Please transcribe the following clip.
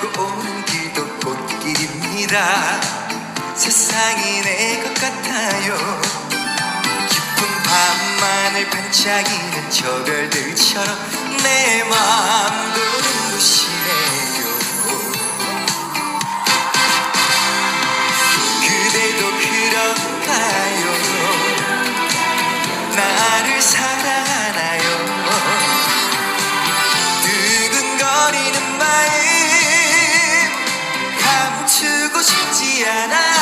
타고 오는 길도 꽃길입니다. 세상이 내 것 같아요. 깊은 밤만을 반짝이는 저 별들처럼 내 마음 도는 곳이네요. 그대도 그런가요? 나를 사랑하나요? 두근거리는 마음 and I